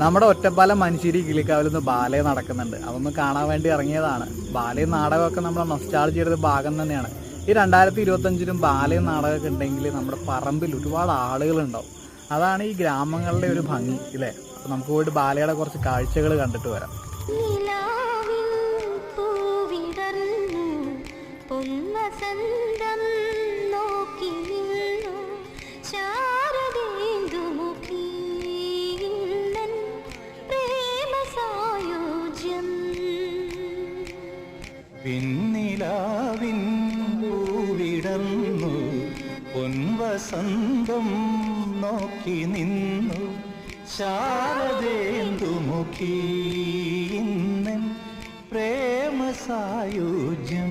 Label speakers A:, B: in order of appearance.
A: നമ്മുടെ ഒറ്റപ്പാലം മനുഷ്യരി കിളിക്കാവിലൊന്ന് ബാലയെ നടക്കുന്നുണ്ട്. അതൊന്ന് കാണാൻ വേണ്ടി ഇറങ്ങിയതാണ്. ബാലയും നാടകമൊക്കെ നമ്മുടെ നൊസ്റ്റാളജിയുടെ ഭാഗം തന്നെയാണ്. ഈ രണ്ടായിരത്തി ഇരുപത്തഞ്ചിലും ബാലയും നാടകമൊക്കെ ഉണ്ടെങ്കിൽ നമ്മുടെ പറമ്പിൽ ഒരുപാട് ആളുകളുണ്ടാവും. അതാണ് ഈ ഗ്രാമങ്ങളുടെ ഒരു ഭംഗി ഇല്ലേ? അപ്പം നമുക്ക് പോയിട്ട് ബാലയുടെ കുറച്ച് കാഴ്ചകൾ കണ്ടിട്ട് വരാം.
B: നോക്കി
C: പിന്നിലാവിൻ പൂവിടന്നു പൊൻവസന്തം നോക്കി നിന്നു. ശാരദേന്ദുമുഖി ഇന്നൻ പ്രേമസായുജ്യം